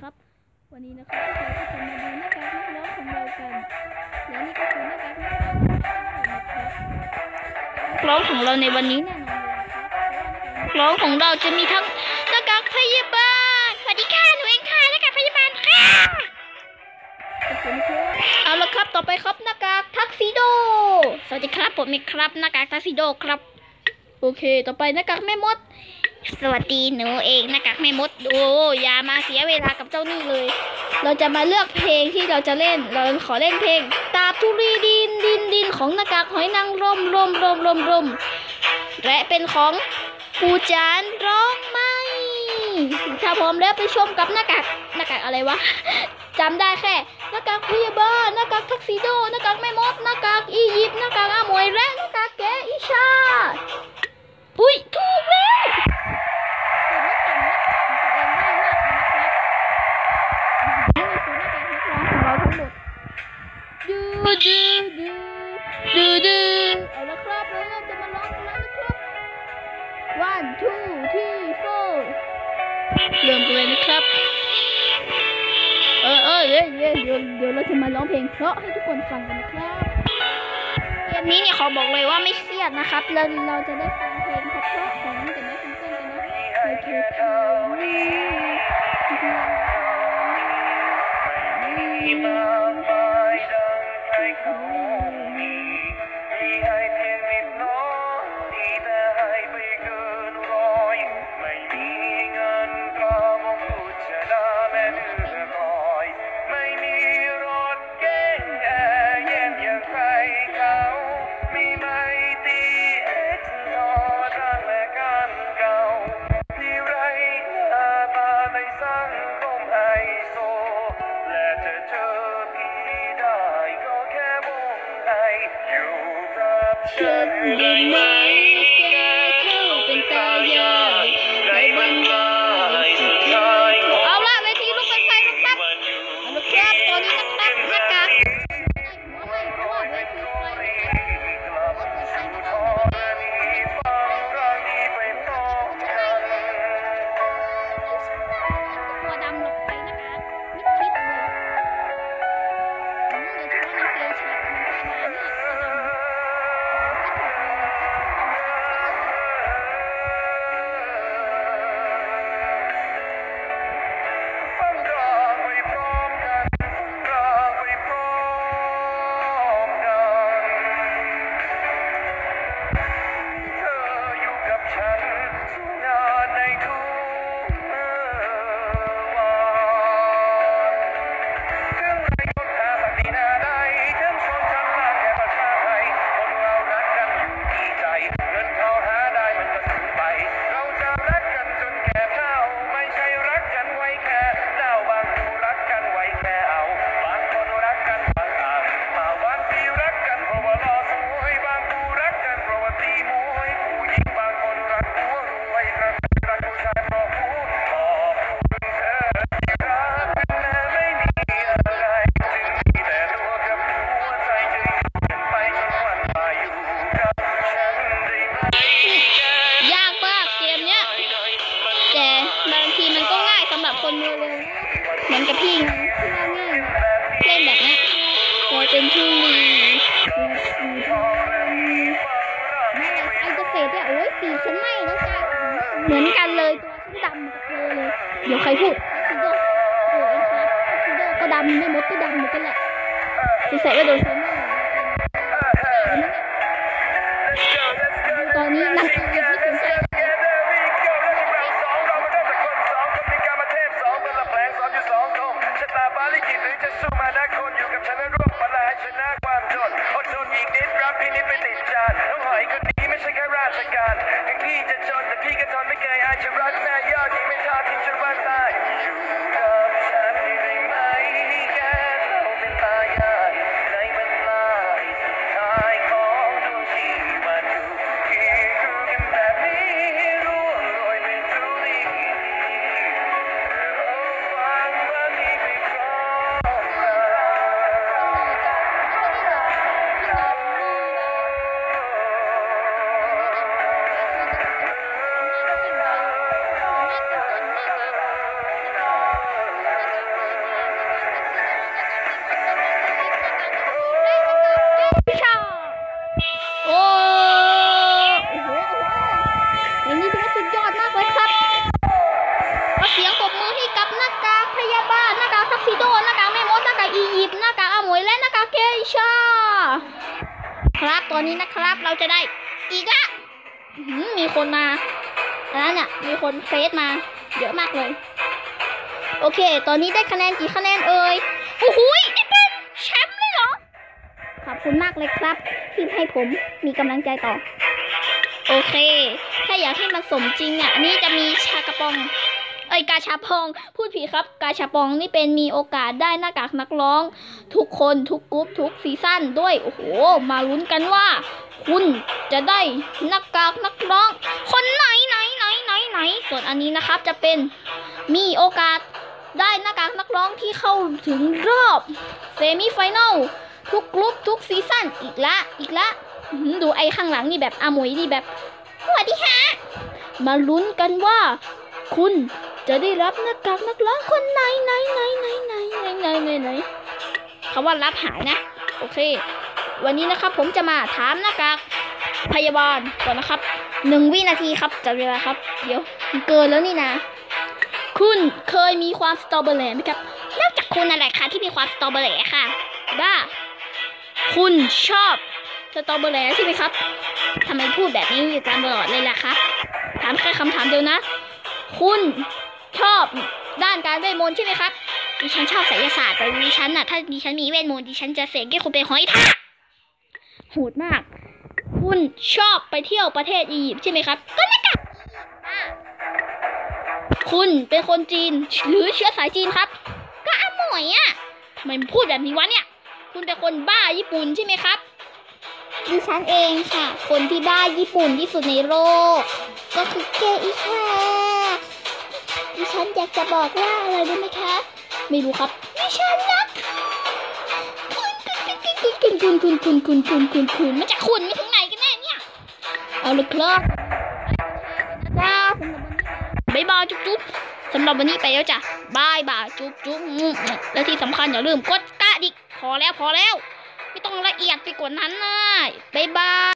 ครับ วันนี้นะครับกเราก็จะมาดูหน้ากากนักร้องของเรากัน และนี่ก็คือหน้ากากนักร้องของเรานะครับนักร้องของเราในวันนี้แน่นอนเลยครับเพราะว่านักร้องของเราจะมีทั้งหน้ากากพยาบาลสวัสดีค่ะหนูเองค่ะหน้ากากพยาบาลค่ะเอาละครับต่อไปครับหน้ากากทักซิโด สวัสดีครับผมเองครับหน้ากากทักซิโดครับ โอเค ต่อไปหน้ากากแม่มด สวัสดีหนูเองหน้ากากแม่มดโอ้อย่ามาเสียเวลากับเจ้านี่เลย เราจะมาเลือกเพลงที่เราจะเล่น เราขอเล่นเพลง ตาทุรีดินดินดินของหน้ากากหอยนางรมรมรมรมรมและเป็นของปูจานร้องไหมถ้าพร้อมแล้วไปชมกับหน้ากากหน้ากากอะไรวะจำได้แค่หน้ากากพยาบาลหน้ากากทักซิโดหน้ากากแม่มดหน้ากากอียิปต์หน้ากากอามวยและหน้ากากแก เดี๋ยวเราจะมาร้องเพลงเพราะให้ทุกคนฟังกันนะครับเกมนี้เนี่ยขอบอกเลยว่าไม่เครียดนะครับเราเราจะได้ฟังเพลงเพราะๆของแต่ไม่ซิงเกิลกันนะโอเคเท่านี้มากมายดังใครเให้อ ครพูดทักซิโดโอ้ยครับทักซิโดก็ดำไม่มดก็ดำเหมือนกันแหละจะใส่ว่าโดนไฟไหม้ตอนนี้นางเอกไม่สนใจชะตอจะสู้มาได้คนอยู่กับฉันและร่วมพลังให้ชนะความจนอดทนอีกนิดรักพี่นิดไปติดจานน้องหอยคนนี้ไม่ใช่แค่ราชการถึงพี่จะจนแต่พี่ก็ทนไม่เคยอายจะรักแม่ยอด ยิ่ เสียงตบมือให้กับหน้ากากพยาบาลหน้ากากทักซิโดหน้ากากแม่มดหน้ากากอียิปต์หน้ากากอมวยและหน้ากากเกชาครับตอนนี้นะครับเราจะได้อีกละมีคนมาแล้วเนี่ยมีคนเฟซมาเยอะมากเลย โอเค ตอนนี้ได้คะแนนกี่คะแนนเอ่ยโอ้โหยี่เป็นแชมป์เลยเหรอ ขอบคุณมากเลยครับที่ให้ผมมีกำลังใจต่อ โอเค ถ้าอยากให้มันสมจริงอะ อันนี้จะมีชากระป๋อง อ้ยกาชาปอง พูดผิดครับ กาชาปองนี่เป็นมีโอกาสได้หน้ากากนักร้อง ทุกคนทุกกรุ๊ปทุกซีซั่นด้วย โอ้โห มาลุ้นกันว่า คุณจะได้หน้ากากนักร้อง คนไหนไหนไหนไหนไหน ส่วนอันนี้นะครับจะเป็นมีโอกาสได้หน้ากากนักร้องที่เข้าถึงรอบเซมิไฟแนลทุกกรุ๊ปทุกซีซั่นอีกละอีกละอื้อหือดูไอ้ข้างหลังนี่แบบอาหมวยนี่แบบสวัสดีฮะมาลุ้นกันว่า คุณจะได้รับหน้ากากนักร้องคนไหนไหนไหนไหนไหนไหนไหนไหนไหนคำว่ารับหายนะ โอเค วันนี้นะครับผมจะมาถามหน้ากากพยาบาลก่อนนะครับหนึ่งวินาทีครับจับเวลาครับ เดี๋ยวเกินแล้วนี่นะ คุณเคยมีความสตรอเบอร์รี่ไหมครับนอกจากคุณอะไรคะที่มีความสตรอเบอร์รี่ค่ะบ้าคุณชอบสตรอเบอร์รี่ใช่ไหมครับทำไมพูดแบบนี้อยู่ตามตลอดเลยล่ะครับถามแค่คำถามเดียวนะ คุณชอบด้านการเวทมนต์ใช่ไหมครับดิฉันชอบไสยศาสตร์แต่ดิฉันน่ะถ้าดิฉันมีเวทมนต์ดิฉันจะเสกให้คุณเป็นหอยทากโหดมาก คุณชอบไปเที่ยวประเทศอียิปต์ใช่ไหมครับ ก็หน้ากากอียิปต์อะคุณเป็นคนจีนหรือเชื้อสายจีนครับ ก็อมวยอะทำไมพูดแบบนี้วะเนี่ย คุณเป็นคนบ้าญี่ปุ่นใช่ไหมครับดิฉันเองค่ะ คนที่บ้าญี่ปุ่นที่สุดในโลก ก็คือเกอีค่ะ ดิฉันอยากจะบอกว่าอะไรรู้ไหมคะ ไม่รู้ครับดิฉันรักคุณคุณคุณคุณคุณคุณคุณคุณคุณมันจะคุณไม่ถึงไหนกันแน่เนี่ย เอาเลยครับจ้าสำหรับวันนี้บ๊ายบายจุ๊บจุ๊บสำหรับวันนี้ไปแล้วจ้ะบายบายจุ๊บจุ๊บอืมแล้วที่สำคัญอย่าลืมกดกระดิกพอแล้วพอแล้ว ไม่ต้องละเอียดไปกว่านั้นนะบ๊ายบาย